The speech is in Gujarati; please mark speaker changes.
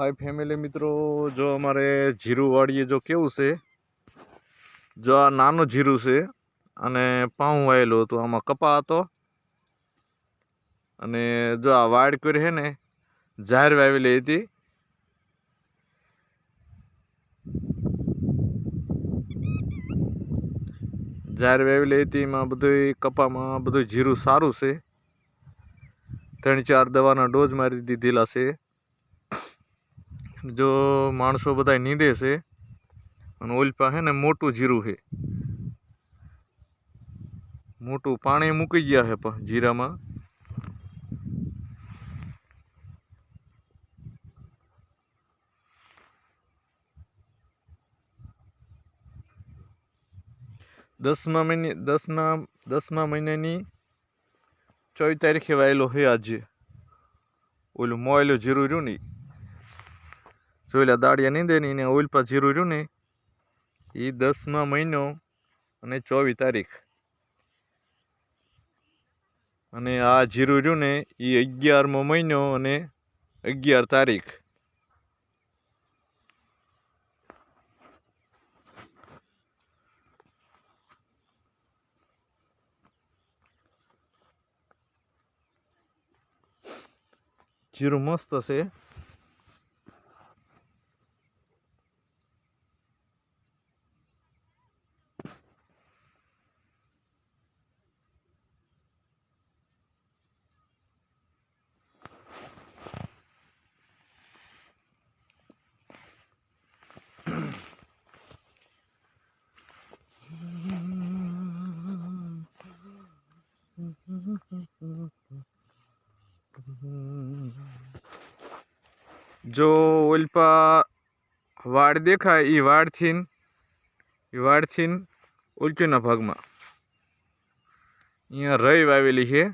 Speaker 1: હાય ફેમિલી મિત્રો, જો અમારે જીરું વાળીએ જો કેવું છે, જો આ નાનું જીરું છે અને પાઉં વાયેલું હતું, આમાં કપા હતો અને જો આ વાડ કરી છે ને જાહેર વાવેલી હતી. જાહેર વાવેલી હતી, એમાં બધું કપામાં બધું જીરું સારું છે. ત્રણ ચાર દવાના ડોઝ મારી દીધેલા છે. જો માણસો બધા નીંદે છે, અને ઓલપા હે ને મોટું જીરું છે. મોટું પાણી મૂકી ગયા છે પણ જીરામાં. દસમા મહિને, દસના, દસમા મહિનાની ચોવીસ તારીખે વાયેલો છે આજે. ઓલું મોયેલું જીરું રહ્યું ને લે દાળિયા નીંદે ને એને ઓલપા જીરું રહ્યું ને એ દસમા મહિનો અને ચોવીસ તારીખ. અને આ જીરું રહ્યું ને એ અગિયારમો મહિનો અને અગિયાર તારીખ. જીરું મસ્ત છે. જો ઓલપા વાડ દેખાય એ વાડથી એ વાડથી ઉલટીના ભાગમાં. અહીંયા રઈ વાવેલી છે.